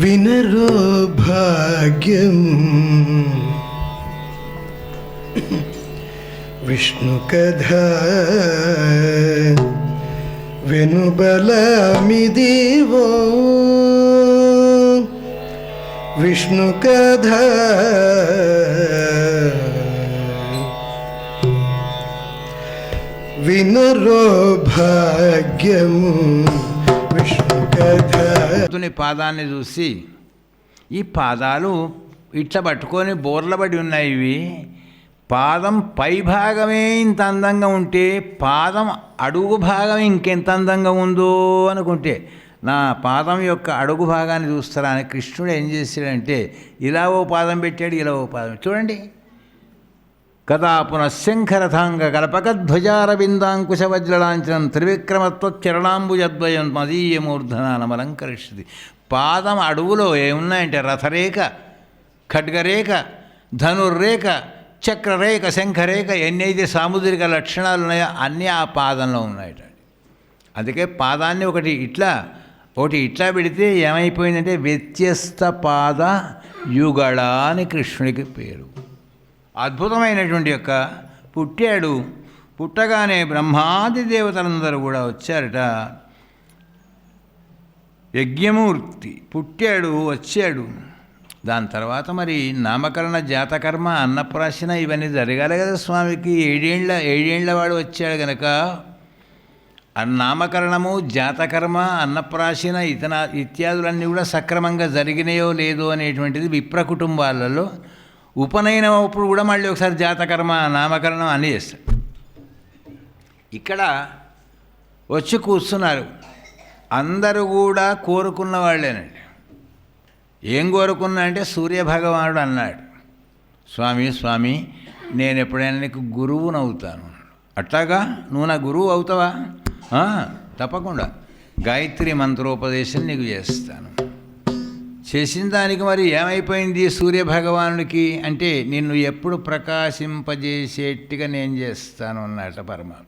विनरो भाग्यम विष्णु कधा वेणु बलमि देव विष्णु कधा विनरो भाग्यम విష్ణు పాదాన్ని చూసి ఈ పాదాలు ఇట్లా పట్టుకొని బోర్లబడి ఉన్నాయి ఇవి. పాదం పై భాగమే ఇంత అందంగా ఉంటే పాదం అడుగు భాగం ఇంకెంత అందంగా ఉందో అనుకుంటే నా పాదం యొక్క అడుగు భాగాన్ని చూస్తారా? అని కృష్ణుడు ఏం చేశాడంటే ఇలా ఓ పాదం పెట్టాడు ఇలా ఓ పాదం చూడండి. కదా పునఃశంఖరథాంగ కల్పకధ్వజార బిందాంకుశ వజ్రలాంఛనం త్రివిక్రమత్వచరణాంబుజద్వయం మదీయమూర్ధనానమలంకరిస్తుంది పాదం అడవులో ఏమున్నాయంటే రథరేఖ ఖడ్గరేఖ ధనుర్రేఖ చక్రరేఖ శంఖరేఖ ఎన్నైతే సాముద్రిక లక్షణాలు ఉన్నాయో అన్నీ ఆ పాదంలో ఉన్నాయట. అందుకే పాదాన్ని ఒకటి ఇట్లా ఒకటి ఇట్లా పెడితే ఏమైపోయిందంటే వ్యత్యస్త పాద యుగళ అని కృష్ణుడికి పేరు. అద్భుతమైనటువంటి యొక్క పుట్టాడు. పుట్టగానే బ్రహ్మాది దేవతలందరూ కూడా వచ్చారట. యజ్ఞమూర్తి పుట్టాడు వచ్చాడు. దాని తర్వాత మరి నామకరణ జాతకర్మ అన్నప్రాశన ఇవన్నీ జరగాలి కదా స్వామికి. ఏడేండ్ల ఏడేండ్ల వాడు వచ్చాడు గనక. నామకరణము జాతకర్మ అన్నప్రాశన ఇతన ఇత్యాదులన్నీ కూడా సక్రమంగా జరిగినాయో లేదో అనేటువంటిది విప్ర కుటుంబాలలో ఉపనయనం అప్పుడు కూడా మళ్ళీ ఒకసారి జాతకర్మ నామకరణం అన్నీ చేస్తారు ఇక్కడ వచ్చి కూర్చున్నారు. అందరూ కూడా కోరుకున్న వాళ్ళేనండి. ఏం కోరుకున్నా అంటే సూర్యభగవానుడు అన్నాడు. స్వామి స్వామి నేను ఎప్పుడైనా నీకు గురువును అవుతాను అట్లాగా? నువ్వు నా గురువు అవుతావా? తప్పకుండా. గాయత్రి మంత్రోపదేశం నీకు చేస్తాను చేసిన దానికి మరి ఏమైపోయింది సూర్యభగవానుడికి? అంటే నిన్ను ఎప్పుడు ప్రకాశింపజేసేట్టుగా నేను చేస్తాను అన్నట పరమాత్మ.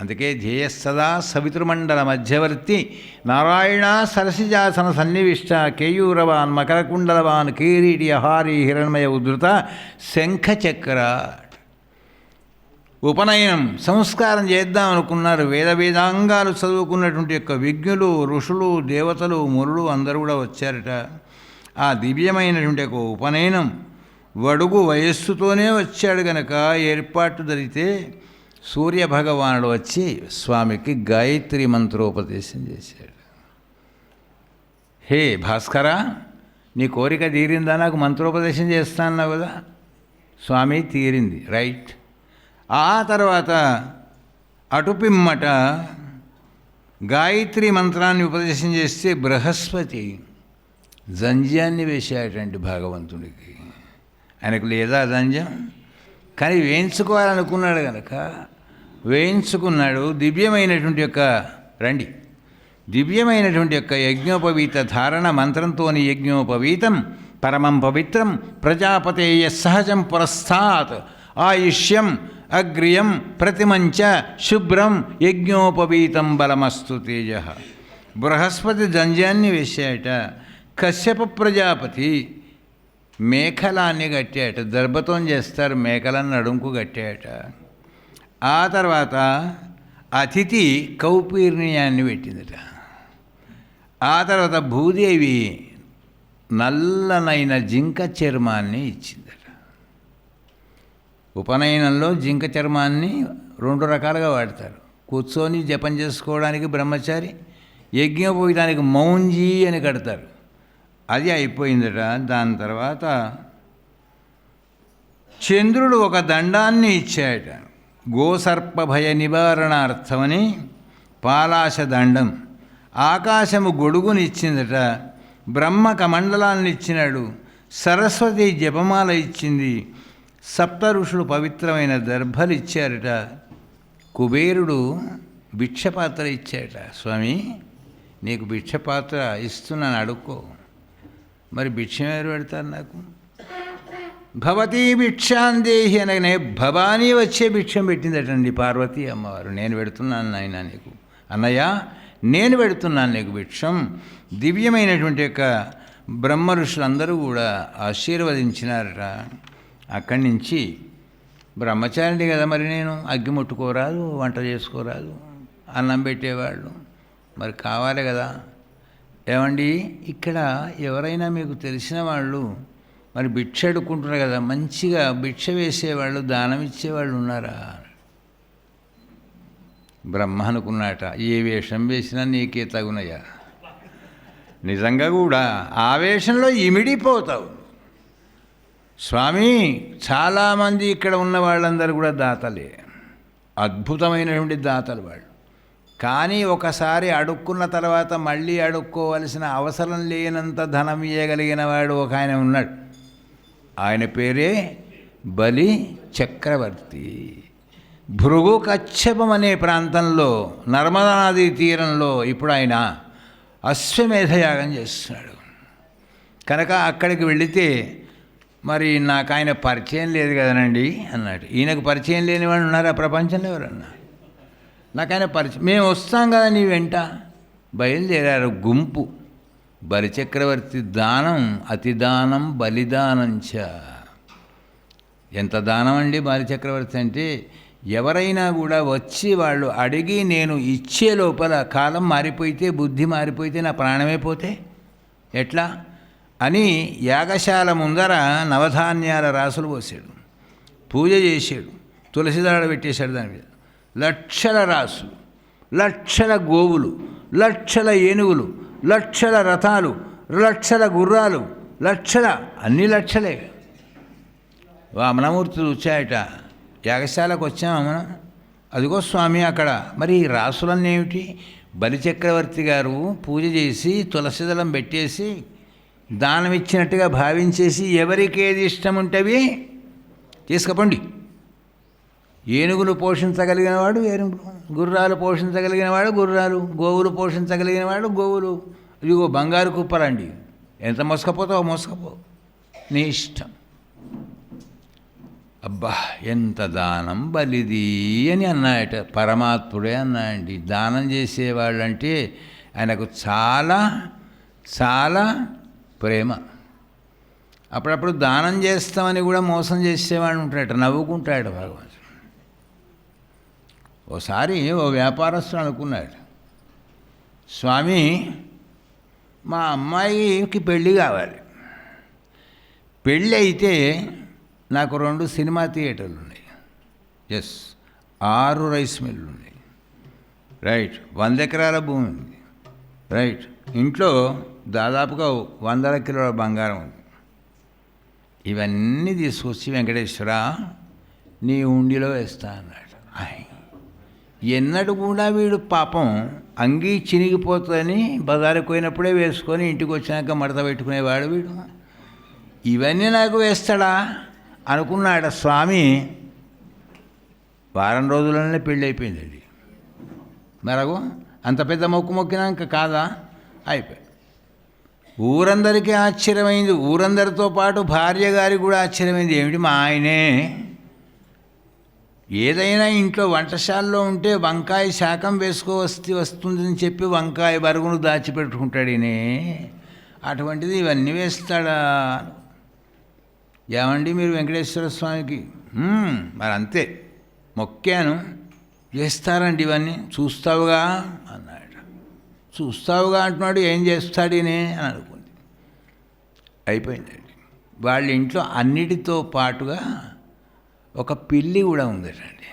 అందుకే ధ్యేయస్సదా సవితృమండల మధ్యవర్తి నారాయణ సరసిజాసన సన్నివిష్ట కేయూరవాన్ మకరకుండలవాన్ కీరీటి హారి హిరణ్మయ ఉధృత శంఖచక్ర ఉపనయనం సంస్కారం చేద్దాం అనుకున్నారు వేద వేదాంగాలు చదువుకున్నటువంటి యొక్క విజ్ఞులు ఋషులు దేవతలు మురులు అందరూ కూడా వచ్చారట. ఆ దివ్యమైనటువంటి ఒక ఉపనయనం వడుగు వయస్సుతోనే వచ్చాడు గనక. ఏర్పాటు జరిగితే సూర్యభగవానుడు వచ్చి స్వామికి గాయత్రి మంత్రోపదేశం చేశాడు. హే భాస్కరా నీ కోరిక తీరిందా? నాకు మంత్రోపదేశం చేస్తాను కదా? స్వామి తీరింది. రైట్. ఆ తర్వాత అటుపిమ్మట గాయత్రి మంత్రాన్ని ఉపదేశం చేస్తే బృహస్పతి జంజ్యాన్ని వేసేటువంటి భగవంతుడికి ఆయనకు లేదా జంజం కానీ వేయించుకోవాలనుకున్నాడు కనుక వేయించుకున్నాడు. దివ్యమైనటువంటి యొక్క రండి. దివ్యమైనటువంటి యొక్క యజ్ఞోపవీత ధారణ మంత్రంతోని యజ్ఞోపవీతం పరమం పవిత్రం ప్రజాపతేయ సహజం పురస్థాత్ ఆయుష్యం అగ్రియం ప్రతిమంచ శుభ్రం యజ్ఞోపవీతం బలమస్తు తేజ. బృహస్పతి జంజాన్ని వేసాయట కశ్యప ప్రజాపతి మేఖలాన్ని కట్టాట దర్భతోం చేస్తారు మేకలను నడుంకు కట్టాట ఆ తర్వాత అతిథి కౌపీర్ణయాన్ని పెట్టిందట. ఆ తర్వాత భూదేవి నల్లనైన జింక చర్మాన్ని ఇచ్చింది ఉపనయనంలో జింక చర్మాన్ని రెండు రకాలుగా వాడతారు. కూర్చొని జపం చేసుకోవడానికి బ్రహ్మచారి యజ్ఞోపవీతానికి మౌంజీ అని కడతారు. అది అయిపోయిందట. దాని తర్వాత చంద్రుడు ఒక దండాన్ని ఇచ్చాయట. గోసర్పభయ నివారణార్థమని పాలాశ దండం ఆకాశము గొడుగుని ఇచ్చిందట. బ్రహ్మ కమండలాన్ని ఇచ్చినాడు. సరస్వతి జపమాల ఇచ్చింది. సప్త ఋషులు పవిత్రమైన దర్భలు ఇచ్చారట. కుబేరుడు భిక్షపాత్ర ఇచ్చాట స్వామి నీకు భిక్షపాత్ర ఇస్తున్నాను అడుక్కో. మరి భిక్షం ఎవరు పెడతారు నాకు? భవతీ భిక్షాందేహి అనగానే భవానీ వచ్చే భిక్షం పెట్టిందటండి పార్వతీ అమ్మవారు. నేను పెడుతున్నాను నాయన నీకు. అన్నయ్య నేను పెడుతున్నాను నీకు భిక్షం. దివ్యమైనటువంటి యొక్క బ్రహ్మ ఋషులందరూ కూడా ఆశీర్వదించినారట. అక్కడి నుంచి బ్రహ్మచారిణి కదా మరి నేను? అగ్గి ముట్టుకోరాదు వంట చేసుకోరాదు అన్నం పెట్టేవాళ్ళు. మరి కావాలి కదా. ఏమండి? ఇక్కడ ఎవరైనా మీకు తెలిసిన వాళ్ళు మరి భిక్ష అడుక్కుంటున్నారు కదా మంచిగా భిక్ష వేసేవాళ్ళు దానం ఇచ్చేవాళ్ళు ఉన్నారా? బ్రహ్మ అనుకున్నాట ఏ వేషం వేసినా నీకే తగునయ్యా నిజంగా కూడా ఆ వేషంలో ఇమిడిపోతావు. స్వామి చాలామంది ఇక్కడ ఉన్న వాళ్ళందరూ కూడా దాతలే. అద్భుతమైనటువంటి దాతలు వాళ్ళు. కానీ ఒకసారి అడుక్కున్న తర్వాత మళ్ళీ అడుక్కోవలసిన అవసరం లేనంత ధనం ఇయ్యగలిగిన వాడు ఒక ఆయన ఉన్నాడు. ఆయన పేరే బలి చక్రవర్తి. భృగు కచ్చపం అనే ప్రాంతంలో నర్మదా నదీ తీరంలో ఇప్పుడు ఆయన అశ్వమేధయాగం చేస్తున్నాడు. కనుక అక్కడికి వెళితే మరి నాకు ఆయన పరిచయం లేదు కదనండి అన్నాడు. ఈయనకు పరిచయం లేని వాళ్ళు ఉన్నారా ప్రపంచంలో ఎవరన్నా? నాకు ఆయన పరిచయం మేము వస్తాం కదా నీ వెంట. బయలుదేరారు గుంపు. బలిచక్రవర్తి దానం అతి దానం బలిదానంచ ఎంత దానం అండి బాలిచక్రవర్తి అంటే ఎవరైనా కూడా వచ్చి వాళ్ళు అడిగి నేను ఇచ్చే లోపల కాలం మారిపోతే బుద్ధి మారిపోతే నా ప్రాణమే పోతే? ఎట్లా? అని యాగశాల ముందర నవధాన్యాల రాసులు పోసాడు. పూజ చేసాడు. తులసిదాడ పెట్టేశాడు దాని మీద. లక్షల రాసులు లక్షల గోవులు లక్షల ఏనుగులు లక్షల రథాలు లక్షల గుర్రాలు లక్షల అన్ని లక్షలే. వామనమూర్తులు వచ్చాయట. యాగశాలకు వచ్చామా మనం అదిగో స్వామి అక్కడ. మరి ఈ రాసులన్నీ ఏమిటి? బలిచక్రవర్తి గారు పూజ చేసి తులసిదళం పెట్టేసి దానం ఇచ్చినట్టుగా భావించేసి ఎవరికి ఏది ఇష్టం ఉంటవి తీసుకపోండి. ఏనుగులు పోషించగలిగినవాడు ఏనుగులు గుర్రాలు పోషించగలిగినవాడు గుర్రాలు గోవులు పోషించగలిగినవాడు గోవులు. ఇదిగో బంగారు కుప్పలండి. ఎంత మోసకపోతావో మోసకపో. నీ ఇష్టం. అబ్బా ఎంత దానం బలిది అని అన్నాయట. పరమాత్ముడే అన్నాయండి. దానం చేసేవాళ్ళంటే ఆయనకు చాలా చాలా ప్రేమ. అప్పుడప్పుడు దానం చేస్తామని కూడా మోసం చేసేవాడు ఉంటాడట నవ్వుకుంటాడు భగవంతుడు ఓసారి ఓ వ్యాపారస్తుడు అనుకున్నాడు స్వామి మా అమ్మాయికి పెళ్ళి కావాలి. పెళ్ళి అయితే నాకు రెండు సినిమా థియేటర్లు ఉన్నాయి ఎస్ ఆరు రైస్ మిల్లు ఉన్నాయి రైట్ వంద ఎకరాల భూమి ఉంది. రైట్ ఇంట్లో దాదాపుగా వందల కిలోల బంగారం ఉంది. ఇవన్నీ తీసుకొచ్చి వెంకటేశ్వర నీ ఉండిలో వేస్తా అన్నాడు. ఆయ్. కూడా వీడు పాపం అంగీ చినిగిపోతుందని బజారుకు పోయినప్పుడే వేసుకొని ఇంటికి వచ్చినాక మడత పెట్టుకునేవాడు వీడు. ఇవన్నీ నాకు వేస్తాడా? అనుకున్నాడు స్వామి. వారం రోజులనే పెళ్ళి అయిపోయింది అది మరగు అంత పెద్ద మొక్కు మొక్కినాక కాదా? అయిపోయి ఊరందరికీ ఆశ్చర్యమైంది. ఊరందరితో పాటు భార్య గారికి కూడా ఆశ్చర్యమైంది. ఏమిటి మా ఆయనే? ఏదైనా ఇంట్లో వంటశాలలో ఉంటే వంకాయ శాకం వేసుకో వస్తే వస్తుందని చెప్పి వంకాయ బరుగును దాచిపెట్టుకుంటాడు ఈయనే. అటువంటిది ఇవన్నీ వేస్తాడా? ఏమండి మీరు వెంకటేశ్వర స్వామికి? మరి అంతే మొక్కాను. చేస్తారండి ఇవన్నీ. చూస్తావుగా? అన్నాడు. చూస్తావుగా అంటున్నాడు. ఏం చేస్తాడు ఈయనే? అని అయిపోయిందండి వాళ్ళ ఇంట్లో అన్నిటితో పాటుగా ఒక పిల్లి కూడా ఉందటండి.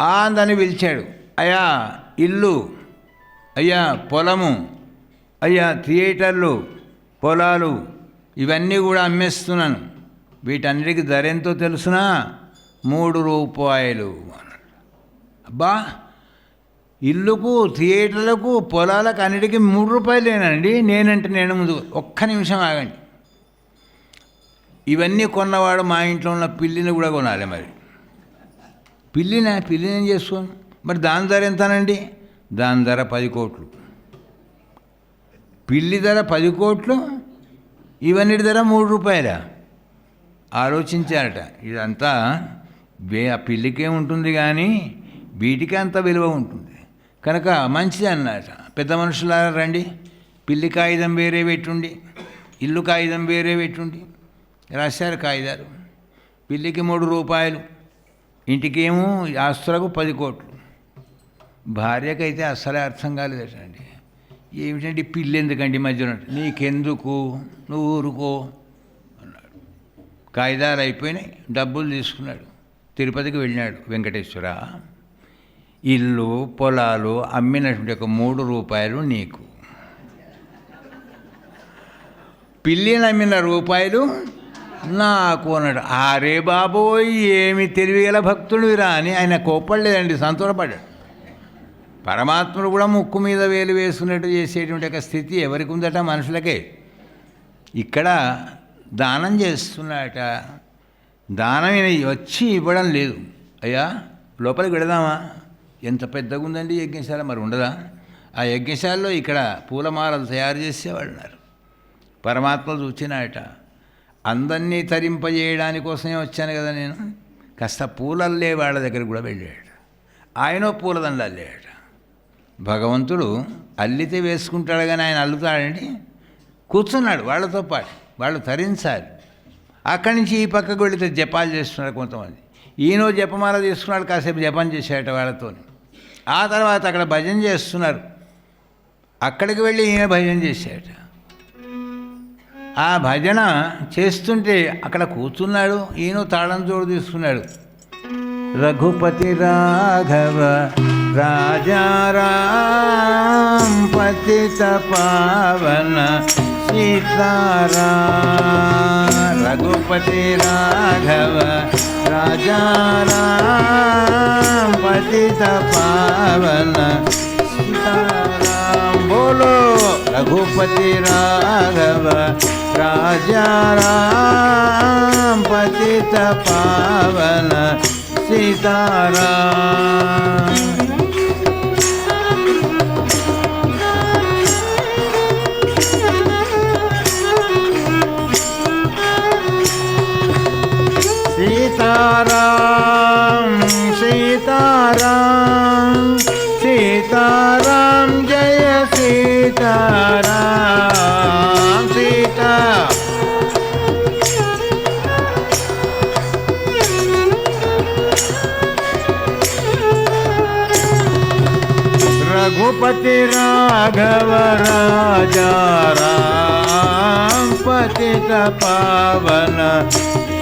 ఆందని పిలిచాడు అయ్యా ఇల్లు అయ్యా పొలము అయ్యా థియేటర్లు పొలాలు ఇవన్నీ కూడా అమ్మేస్తున్నాను. వీటన్నిటికి ధర ఎంతో తెలుసునా? మూడు రూపాయలు అన్నాడు. అబ్బా ఇల్లుకు థియేటర్లకు పొలాలకు అన్నిటికీ మూడు రూపాయలేనండి నేనంటే నేను ముందు ఒక్క నిమిషం ఆగండి. ఇవన్నీ కొన్నవాడు మా ఇంట్లో ఉన్న పిల్లిని కూడా కొనాలి మరి. పిల్లినా పిల్లిని ఏం చేసుకోను మరి దాని ధర ఎంతనండి? దాని ధర పది కోట్లు. పిల్లి ధర పది కోట్లు ఇవన్నిటి ధర మూడు రూపాయల. ఆలోచించారట. ఇదంతా ఆ పిల్లికే ఉంటుంది కానీ వీటికి అంత విలువ ఉంటుంది. కనుక మంచిది అన్నట పెద్ద మనుషులారా రండి. పిల్లి కాగితం వేరే పెట్టుండి. ఇల్లు కాగితం వేరే పెట్టుండి. రాశారు కాగితాలు. పిల్లికి మూడు రూపాయలు. ఇంటికేమో ఆస్తులకు పది కోట్లు. భార్యకైతే అస్సలే అర్థం కాలేదటండి ఏమిటంటే పిల్లి ఎందుకండి మధ్యలో నీకెందుకు? నువ్వు ఊరుకో అన్నాడు. కాగితాలు అయిపోయినాయి. డబ్బులు తీసుకున్నాడు. తిరుపతికి వెళ్ళినాడు వెంకటేశ్వర. ఇల్లు పొలాలు అమ్మినటువంటి ఒక మూడు రూపాయలు నీకు. పిల్లిని అమ్మిన రూపాయలు నాకు అన్నాడు. అరే బాబోయ్ ఏమి తెలివిగల భక్తుడివిరా అని ఆయన కోప్పడలేదండి సంతోషపడ్డాడు. పరమాత్ముడు కూడా ముక్కు మీద వేలు వేసుకున్నట్టు చేసేటువంటి ఒక స్థితి ఎవరికి ఉందట మనుషులకే. ఇక్కడ దానం చేస్తున్నాట. దానం వచ్చి ఇవ్వడం లేదు. అయ్యా లోపలికి వెళదామా? ఎంత పెద్దగా ఉందండి యజ్ఞశాల? మరి ఉండదా? ఆ యజ్ఞశాలలో ఇక్కడ పూలమాలలు తయారు చేసేవాళ్ళు ఉన్నారు పరమాత్మ చూచినాయట. అందరినీ తరింపజేయడానికి కోసమే వచ్చాను కదా నేను. కాస్త పూలల్లే వాళ్ళ దగ్గర కూడా వెళ్ళాడు ఆయన పూలదండ అల్లాడు భగవంతుడు అల్లితే వేసుకుంటాడు కానీ ఆయన అల్లుతాడండి. కూర్చున్నాడు వాళ్ళతో పాటు. వాళ్ళు తరించాలి అక్కడి నుంచి ఈ పక్కకు వెళితే జపాలు చేస్తున్నారు కొంతమంది. ఈయనో జపమాల తీసుకున్నాడు కాసేపు జపం చేసేట వాళ్ళతోని. ఆ తర్వాత అక్కడ భజన చేస్తున్నారు. అక్కడికి వెళ్ళి ఈయన భజన చేశాడట ఆ భజన చేస్తుంటే అక్కడ కూర్చున్నాడు ఈయన తాళం జోడు తీసుకున్నాడు. రఘుపతి రాఘవ రాజారాం పతిత పావన సీతారా. రఘుపతి రాఘవ राजाराम पतित पावन सीताराम बोलो रघुपति राघव राजा राम पतित पावन सीताराम सीताराम सीताराम जय सीताराम सीता रघुपति राघव राजा राम पतित पावन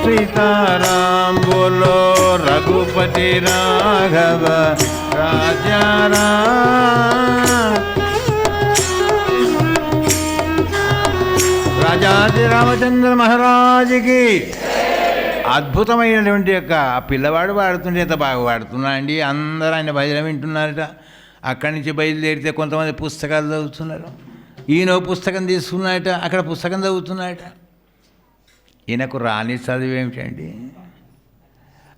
सीताराम बोलो रघुपति राघव राजा राम రాజాది రామచంద్ర మహారాజుకి అద్భుతమైనటువంటి యొక్క ఆ పిల్లవాడు వాడుతుంటే ఎంత బాగా వాడుతున్నా అండి అందరూ ఆయన భజన వింటున్నారట అక్కడి నుంచి బయలుదేరితే కొంతమంది పుస్తకాలు చదువుతున్నారు ఈయన ఓ పుస్తకం తీసుకున్నాడట అక్కడ పుస్తకం చదువుతున్నాడట ఈయనకు రాని చదువు ఏమిటండి?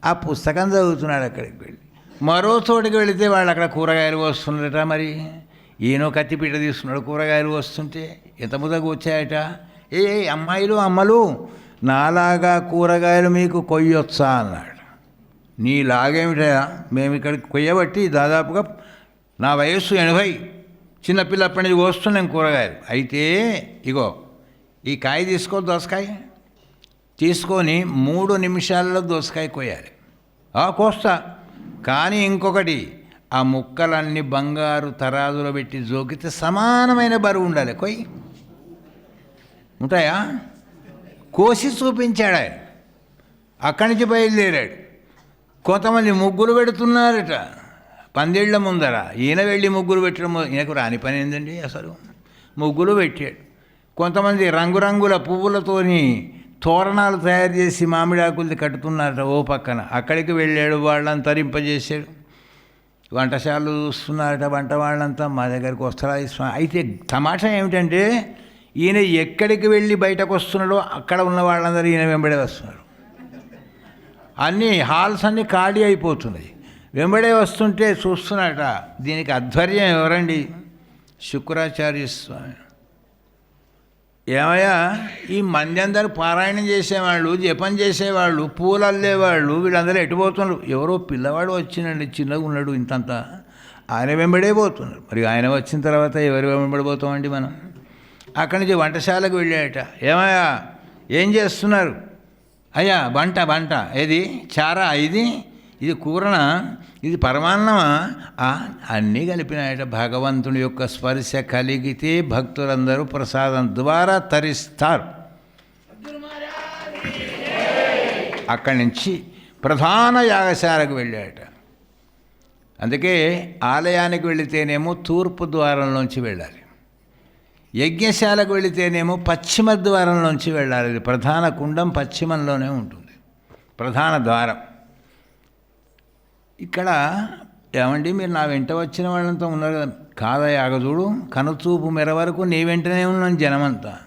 ఆ పుస్తకం చదువుతున్నాడు అక్కడికి వెళ్ళి. మరో చోటికి వెళితే వాళ్ళు అక్కడ కూరగాయలు వస్తున్నారట మరి. ఈయనో కత్తిపీట తీసుకున్నాడు కూరగాయలు వస్తుంటే. ఎంత ముదకు వచ్చాయట? ఏ అమ్మాయిలు అమ్మలు నాలాగా కూరగాయలు మీకు కొయ్యొచ్చా అన్నాడు. నీలాగేమిటా? మేము ఇక్కడికి కొయ్యబట్టి దాదాపుగా నా వయస్సు ఎనభై. చిన్నపిల్లప్పటి నుంచి కోస్తున్నాం కూరగాయలు. అయితే ఇగో ఈ కాయ తీసుకో దోసకాయ. తీసుకొని మూడు నిమిషాల్లో దోసకాయ కోయాలి. ఆ కోస్తా. కానీ ఇంకొకటి ఆ ముక్కలన్నీ బంగారు తరాజులో పెట్టి జోకితే సమానమైన బరువు ఉండాలి. కొయ్యి ఉంటాయా? కోసి చూపించాడు ఆయన అక్కడి నుంచి బయలుదేరాడు. కొంతమంది ముగ్గులు పెడుతున్నారట. పందేళ్ళ ముందర. ఈయన వెళ్ళి ముగ్గులు పెట్టడం ఈయనకు రాని పని ఏందండి అసలు? ముగ్గులు పెట్టాడు. కొంతమంది రంగురంగుల పువ్వులతోని తోరణాలు తయారు చేసి మామిడాకులది కట్టుతున్నారట ఓ పక్కన. అక్కడికి వెళ్ళాడు వాళ్ళని తరింపజేశాడు. వంటశాలలు చూస్తున్నారట వంట వాళ్ళంతా మా దగ్గరికి వస్తారా అయితే తమాషా ఏమిటంటే ఈయన ఎక్కడికి వెళ్ళి బయటకు వస్తున్నాడో అక్కడ ఉన్న వాళ్ళందరూ ఈయన వెంబడే వస్తున్నారు. అన్నీ హాల్స్ అన్నీ ఖాళీ అయిపోతున్నాయి. వెంబడే వస్తుంటే చూస్తున్నాడట దీనికి ఆధ్వర్యం ఎవరండి? శుక్రాచార్య స్వామి. ఏమయ్యా? ఈ మంది అందరు పారాయణం చేసేవాళ్ళు జపం చేసేవాళ్ళు పూలు అల్లేవాళ్ళు వీళ్ళందరూ ఎటుపోతున్నారు ఎవరో పిల్లవాడు వచ్చినండి చిన్నగా ఉన్నాడు ఇంతంత. ఆయన వెంబడే పోతున్నారు. మరి ఆయన వచ్చిన తర్వాత ఎవరు వెంబడిపోతామండి మనం? అక్కడి నుంచి వంటశాలకు వెళ్ళాయట. ఏమయ్యా? ఏం చేస్తున్నారు? అయ్యా వంట వంట. ఏది? చారా? ఇది? ఇది కూరన ఇది పరమాన్నమా? అన్నీ కలిపినాయట. భగవంతుని యొక్క స్పర్శ కలిగితే భక్తులందరూ ప్రసాదం ద్వారా తరిస్తారు. అక్కడి నుంచి ప్రధాన యాగశాలకు వెళ్ళాట అందుకే ఆలయానికి వెళితేనేమో తూర్పు ద్వారంలోంచి వెళ్ళాలి. యజ్ఞశాలకు వెళితేనేమో పశ్చిమ ద్వారంలోంచి వెళ్ళాలి. ప్రధాన కుండం పశ్చిమంలోనే ఉంటుంది. ప్రధాన ద్వారం. ఇక్కడ ఏమండి మీరు నా వెంట వచ్చిన వాళ్ళంతా ఉన్నారు కదా. కాదయ్య ఆగదుడు కనుచూపు మెర వరకు నీ వెంటనే ఉన్నాను జనమంతా.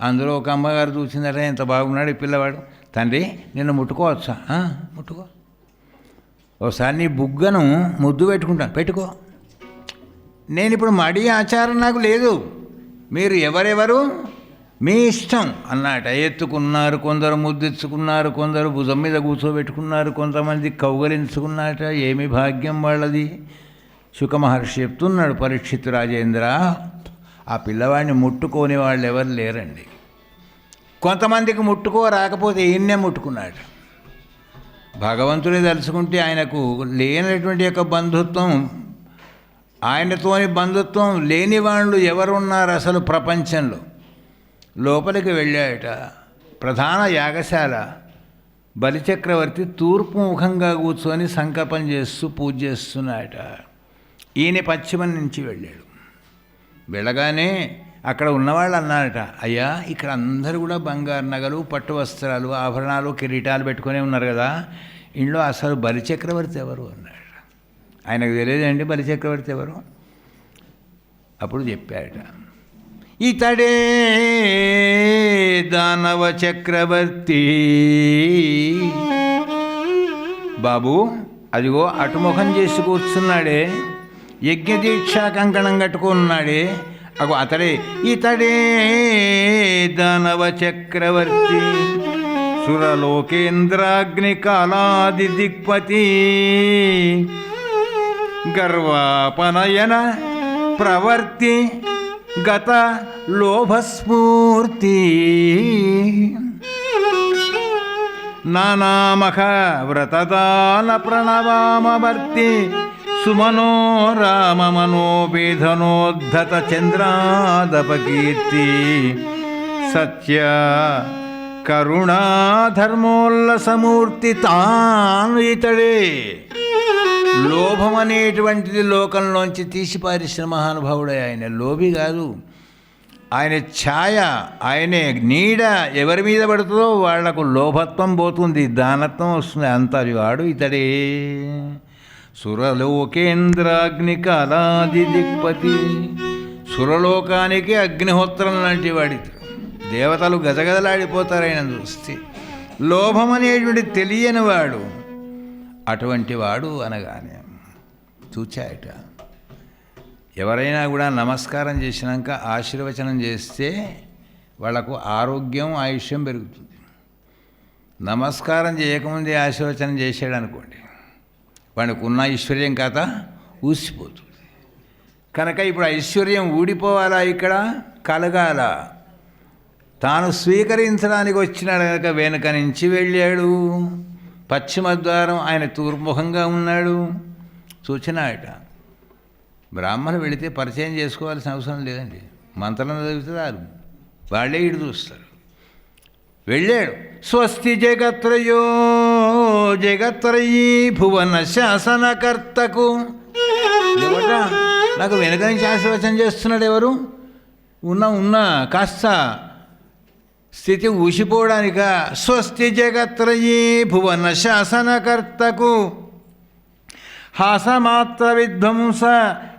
అందులో ఒక అమ్మగారు చూసిందట ఎంత బాగున్నాడు ఈ పిల్లవాడు. తండ్రి నిన్ను ముట్టుకోవచ్చా? ముట్టుకో. ఒకసారి నీ బుగ్గను ముద్దు పెట్టుకుంటాను. పెట్టుకో. నేను ఇప్పుడు మడి ఆచారం నాకు లేదు. మీరు ఎవరెవరు? మీ ఇష్టం అన్నట. ఎత్తుకున్నారు కొందరు ముద్దిచ్చుకున్నారు కొందరు భుజం మీద కూర్చోబెట్టుకున్నారు కొంతమంది కౌగలించుకున్నట ఏమి భాగ్యం వాళ్ళది? శుక మహర్షి చెప్తున్నాడు పరీక్షిత్ రాజేంద్ర ఆ పిల్లవాడిని ముట్టుకోని వాళ్ళు ఎవరు లేరండి. కొంతమందికి ముట్టుకో రాకపోతే ఈయన్నే ముట్టుకున్నాడు. భగవంతుడే తలుచుకుంటే ఆయనకు లేనటువంటి యొక్క బంధుత్వం ఆయనతోని బంధుత్వం లేని వాళ్ళు ఎవరున్నారు అసలు ప్రపంచంలో? లోపలికి వెళ్ళాయట. ప్రధాన యాగశాల. బలిచక్రవర్తి తూర్పు ముఖంగా కూర్చొని సంకల్పం చేస్తూ పూజ చేస్తున్నాయట. ఈయన పశ్చిమం నుంచి వెళ్ళాడు. వెళ్ళగానే అక్కడ ఉన్నవాళ్ళు అన్నారట అయ్యా ఇక్కడ అందరూ కూడా బంగారు నగలు పట్టు వస్త్రాలు ఆభరణాలు కిరీటాలు పెట్టుకునే ఉన్నారు కదా. ఇంట్లో అసలు బలిచక్రవర్తి ఎవరు? అన్నాడు. ఆయనకు తెలియదండి బలిచక్రవర్తి ఎవరు? అప్పుడు చెప్పాడట ఇతడే దానవ చక్రవర్తి. బాబు అదిగో అటుముఖం చేసి కూర్చున్నాడే యజ్ఞదీక్షా కంకణం కట్టుకున్నాడే. అగో అతడే ఇతడే దానవ చక్రవర్తి. సురలోకేంద్రాగ్ని కాలాది దిక్పతి. గర్వాపనయన ప్రవర్తి. గత లోభస్ఫూర్తి. నానామఖ వ్రతదాన ప్రణవామవర్తి సుమనోరామ మనోవేధనోద్ధత చంద్రాదపకీర్తి. సత్య కరుణా ధర్మోల్లసమూర్తి తాను ఇతడే లోభం అనేటువంటిది లోకంలోంచి తీసిపారేసిన మహానుభావుడే ఆయన. లోభి కాదు. ఆయన ఛాయ ఆయనే నీడ ఎవరి మీద పడుతుందో వాళ్ళకు లోభత్వం పోతుంది దానత్వం వస్తుంది. అంతరి వాడు ఇతడే. సురలోకేంద్రాగ్నికాలాది దిక్పతి. సురలోకానికి అగ్నిహోత్రం లాంటి వాడి దేవతలు గజగజలాడిపోతారు ఆయన చూస్తే లోభం అనేటువంటి తెలియని వాడు అటువంటి వాడు అనగానే చూచాయట. ఎవరైనా కూడా నమస్కారం చేసినాక ఆశీర్వచనం చేస్తే వాళ్ళకు ఆరోగ్యం ఆయుష్యం పెరుగుతుంది. నమస్కారం చేయకముందే ఆశీర్వచనం చేసాడు అనుకోండి వాడికి ఉన్న ఐశ్వర్యం కాత ఊసిపోతుంది. కనుక ఇప్పుడు ఐశ్వర్యం ఊడిపోవాలా ఇక్కడ? కలగాల. తాను స్వీకరించడానికి వచ్చినాడు కనుక వెనుక నుంచి వెళ్ళాడు. పశ్చిమ ద్వారం ఆయన తూర్ముఖంగా ఉన్నాడు. చూచినాయట బ్రాహ్మణు వెళితే పరిచయం చేసుకోవాల్సిన అవసరం లేదండి. మంత్రం చదివితే రాదు వాళ్ళే ఇటు చూస్తారు. వెళ్ళాడు. స్వస్తి జగత్రయో జగత్రయీ భువన శాసనకర్తకు. ఎవట నాకు వెనక నుంచి ఆశీర్వచనం చేస్తున్నాడు ఎవరు? ఉన్నా ఉన్నా కాస్త స్థితి ఊసిపోవడానిక? స్వస్తి జగత్రయీ భువన శాసనకర్తకు. హాసమాత్ర విధ్వంస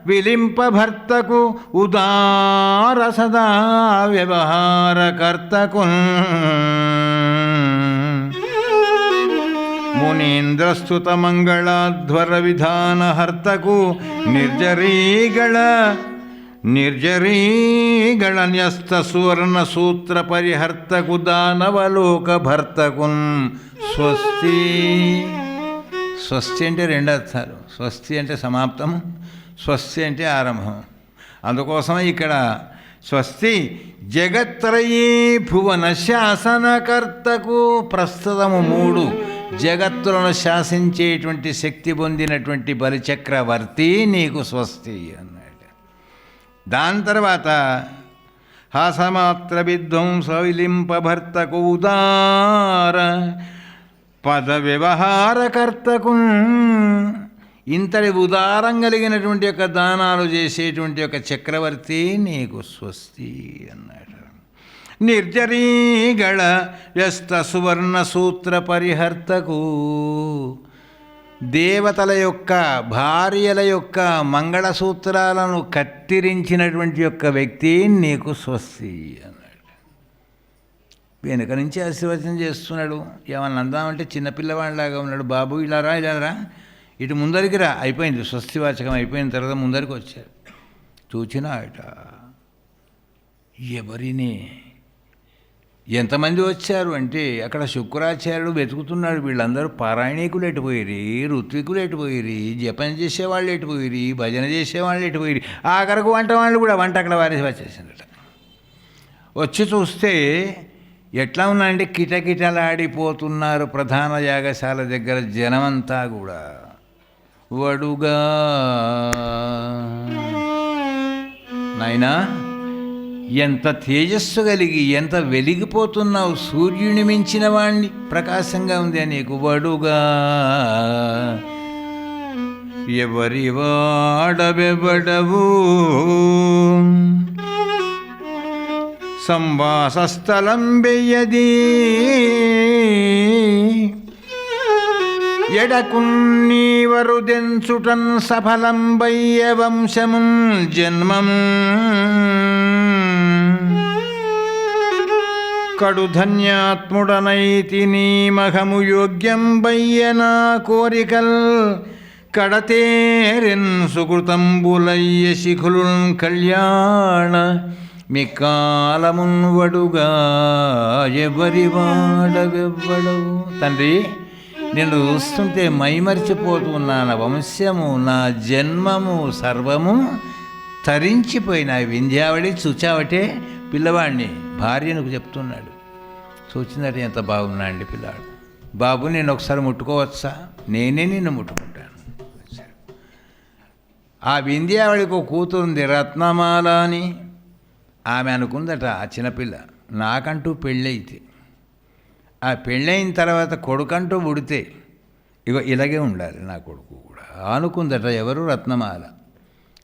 విలింపభర్తకు ఉదార సదా వ్యవహారకర్తకు మునీంద్రస్తుత మంగళాధ్వర విధానహర్తకు నిర్జరీగళ నిర్జరీగణన్యస్త సువర్ణ సూత్ర పరిహర్తకు దానవలోక భర్తకున్ స్వస్తి. స్వస్తి అంటే రెండర్థాలు. స్వస్తి అంటే సమాప్తం. స్వస్తి అంటే ఆరంభం. అందుకోసం ఇక్కడ స్వస్తి జగత్రయీ భువన శాసనకర్తకు ప్రస్తుతము మూడు. జగత్తులను శాసించేటువంటి శక్తి పొందినటువంటి బలిచక్రవర్తి నీకు స్వస్తి అని. దాని తర్వాత హాసమాత్ర విధ్వంస విలింపభర్తకు ఉదార పద వ్యవహారకర్తకు ఇంతటి ఉదారం కలిగినటువంటి యొక్క దానాలు చేసేటువంటి ఒక చక్రవర్తి నీకు స్వస్తి అన్నాడు. నిర్జరీగళ వ్యస్త సువర్ణ సూత్ర పరిహర్తకు. దేవతల యొక్క భార్యల యొక్క మంగళసూత్రాలను కత్తిరించినటువంటి యొక్క వ్యక్తి నీకు స్వస్తి అన్నాడు. వెనుక నుంచి ఆశీర్వచనం చేస్తున్నాడు. ఏమన్నా అందామంటే చిన్నపిల్లవాడిలాగా ఉన్నాడు. బాబు ఇలా రా ఇలా రా. ఇటు ముందరికి రా. అయిపోయింది. స్వస్తివాచకం అయిపోయిన తర్వాత ముందరికి వచ్చాడు. చూచినాట ఎవరిని? ఎంతమంది వచ్చారు అంటే అక్కడ శుక్రాచార్యుడు వెతుకుతున్నాడు వీళ్ళందరూ పారాయణీకులు ఎటుపోయిరి ఋత్వికులు ఎటుపోయిరి జపం చేసేవాళ్ళు ఎటుపోయిరి భజన చేసేవాళ్ళు ఎటుపోయిరి ఆఖరకు వంట వాళ్ళు కూడా వంట అక్కడ వారేసి వచ్చేసిందట వచ్చి చూస్తే ఎట్లా ఉన్నాయంటే కిటకిటలాడిపోతున్నారు ప్రధాన యాగశాల దగ్గర జనమంతా కూడా. వడుగా. నాయనా ఎంత తేజస్సు కలిగి ఎంత వెలిగిపోతున్నావు సూర్యుని మించిన వాణ్ణి. ప్రకాశంగా ఉంది నీకు వడుగా. ఎవరి వాడబెబడవు సంవాసస్థలం వెయ్యది. ఎడకున్నీవరు దెంచుటన్ సఫలం బయ్య వంశముం జన్మం. కడు ధన్యాత్ముడనైతి నీమహము యోగ్యం బయ్యనా కోరికల్. కడతేరెన్ సుకృతంబులయ్య శిఖులున్ కళ్యాణ. మికాలమున్ వడుగా ఎవరి తండ్రి నేను చూస్తుంటే మైమరిచిపోతున్నా నా వంశము నా జన్మము సర్వము తరించిపోయిన వింధ్యావళి చూచావటే పిల్లవాడిని భార్యను చెప్తున్నాడు. చూచినట్టు ఎంత బాగున్నా అండి పిల్లాడు. బాబు నేను ఒకసారి ముట్టుకోవచ్చా? నేనే నిన్ను ముట్టుకుంటాను. ఆ వింధ్యావళికి ఒక కూతురుంది రత్నమాల అని ఆమె అనుకుందట ఆ చిన్నపిల్ల నాకంటూ పెళ్ళైతే. ఆ పెళ్ళైన తర్వాత కొడుకంటూ ఉడితే ఇగో ఇలాగే ఉండాలి నా కొడుకు కూడా. అనుకుందట ఎవరు? రత్నమాల.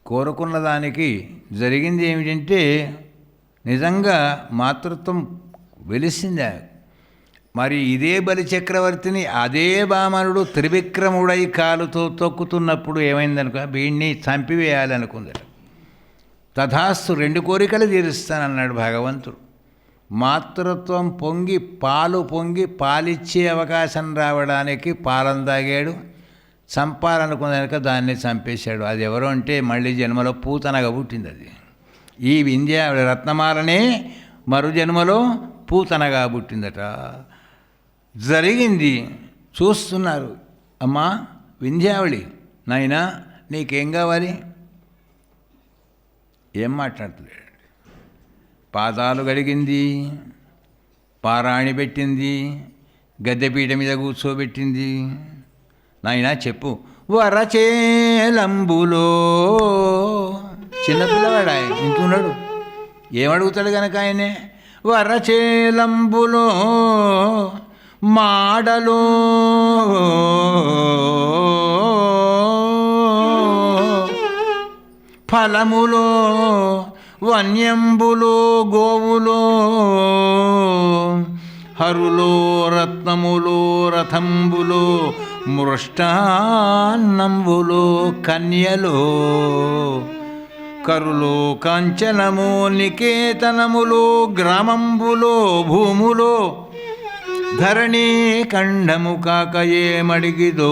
కోరుకున్న దానికి జరిగింది ఏమిటంటే నిజంగా మాతృత్వం వెలిసిందా? మరి ఇదే బలిచక్రవర్తిని అదే బామనుడు త్రివిక్రముడై కాలుతో తొక్కుతున్నప్పుడు ఏమైందనుకో వీడిని చంపివేయాలనుకుందట. తథాస్తు రెండు కోరికలు తీరుస్తానన్నాడు భగవంతుడు. మాతృత్వం పొంగి పాలు పొంగి పాలిచ్చే అవకాశం రావడానికి పాలను తాగాడు. చంపాలనుకున్నాక దాన్ని చంపేశాడు. అది ఎవరు అంటే మళ్ళీ జన్మలో పూతనగా పుట్టింది అది. ఈ వింధ్య రత్నమాలనే మరు జన్మలో పూతనగా పుట్టిందట. జరిగింది. చూస్తున్నారు. అమ్మా వింధ్యావళి. నాయనా నీకేం కావాలి? ఏం మాట్లాడలేదు పాదాలు గడిగింది పారాణి పెట్టింది. గద్దెపీట మీద కూర్చోబెట్టింది. నాయనా చెప్పు. వరచేలంబులో చిన్నపిల్లవాడు ఆయన ఇంటున్నాడు ఏమడుగుతాడు కనుక ఆయనే? వరచేలంబులో మాడలో. ఫలములో వన్యంబులో గోవులో హరులో రత్నములో రథంబులో మృష్టాన్నంబులో కన్యలో. కరులో కాంచనము నికేతనములో గ్రామంబులో భూములో. ధరణీ ఖండము కాక ఏమడిగిదో?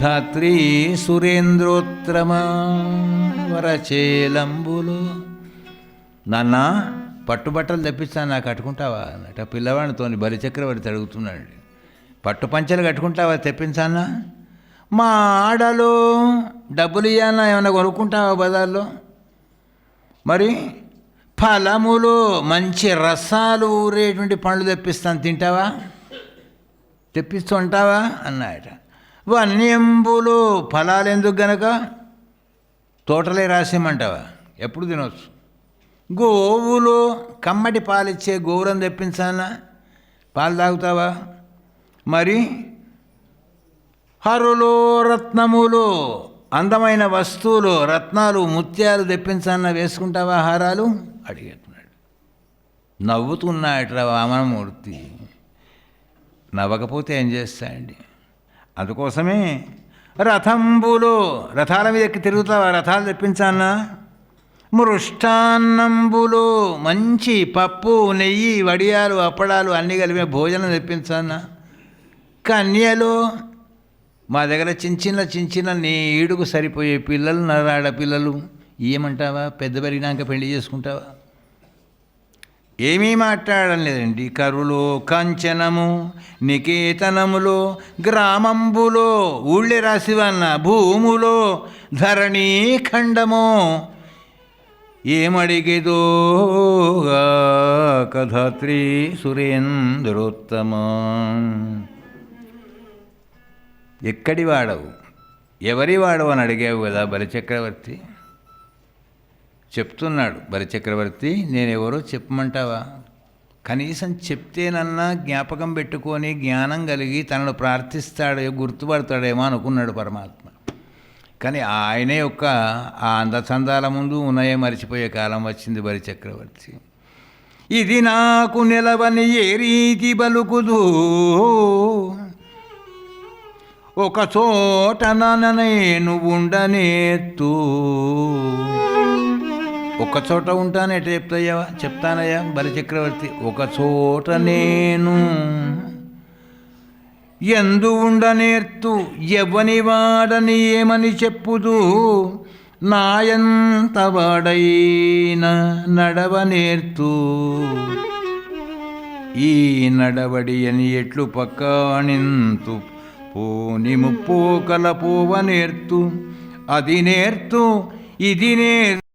ధాత్రి సురేంద్రోత్తరమా వరచేలంబులు. నాన్న పట్టుబట్టలు తెప్పిస్తాను నాకు కట్టుకుంటావా? అన్నట పిల్లవాడితో బలిచక్రవర్తి అడుగుతున్నాడు. పట్టు పంచలు కట్టుకుంటావా తెప్పించానా మా ఆడలో డబ్బులు ఇవ్వాలన్నా ఏమైనా కొనుక్కుంటావా బజార్లో? మరి ఫలములు మంచి రసాలు ఊరేటువంటి పండ్లు తెప్పిస్తాను తింటావా? తెప్పిస్తూ ఉంటావా? అన్నాయట. వన్యంబులు ఫలాలు ఎందుకు గనక? తోటలే రాసేయమంటావా ఎప్పుడు తినవచ్చు గోవులు కమ్మటి పాలిచ్చే గోవులను తెప్పించానా పాలు తాగుతావా? మరి హరులు రత్నములు అందమైన వస్తువులు రత్నాలు ముత్యాలు తెప్పించాలన్న వేసుకుంటావా హారాలు? అడిగేస్తున్నాడు. నవ్వుతున్నాడట వామనమూర్తి. నవ్వకపోతే ఏం చేస్తాయండి? అందుకోసమే రథంబులు రథాల మీద ఎక్కి తిరుగుతావా? రథాలు తెప్పించానా మృష్టాన్నంబులు మంచి పప్పు నెయ్యి వడియాలు అప్పడాలు అన్నీ కలిపి భోజనం తెప్పించానా కన్యలు మా దగ్గర చిన్న చిన్న చిన్న చిన్న నీడుకు సరిపోయే పిల్లలు నరాడ పిల్లలు. ఏమంటావా? పెద్ద పెరిగినాక పెళ్ళి చేసుకుంటావా? ఏమీ మాట్లాడడం లేదండి. కరులో కంచనము నికేతనములో గ్రామంబులో ఊళ్ళే రాసివన్న భూములో ధరణీ ఖండము. ఏమడిగేదోగా కథత్రి సురేంద్రోత్తమ? ఎక్కడి వాడవు? ఎవరి వాడవు అని అడిగావు కదా బలిచక్రవర్తి? చెప్తున్నాడు బలిచక్రవర్తి నేనెవరో చెప్పమంటావా? కనీసం చెప్తేనన్నా జ్ఞాపకం పెట్టుకొని జ్ఞానం కలిగి తనను ప్రార్థిస్తాడో గుర్తుపడతాడేమో అనుకున్నాడు పరమాత్మ. కానీ ఆయనే యొక్క ఆ అందచందాల ముందు ఉన్నాయే మరిచిపోయే కాలం వచ్చింది బలిచక్రవర్తి. ఇది నాకు నిలవని ఏ రీతి బలుకుదు? ఒక చోట నేను ఉండనేత్తు. ఒక చోట ఉంటాను ఎట్లా చెప్తాయా చెప్తానయ్యా బలిచక్రవర్తి ఒక చోట నేను ఎందు ఉండనేర్తు ఎవ్వని వాడని ఏమని చెప్పుదు? నాయంత వాడైన నడవనేర్తు ఈ నడవడి అని ఎట్లు పక్కానింతు పోని ముప్పోకల పోవ నేర్తు అది నేర్తు ఇది నేర్తు.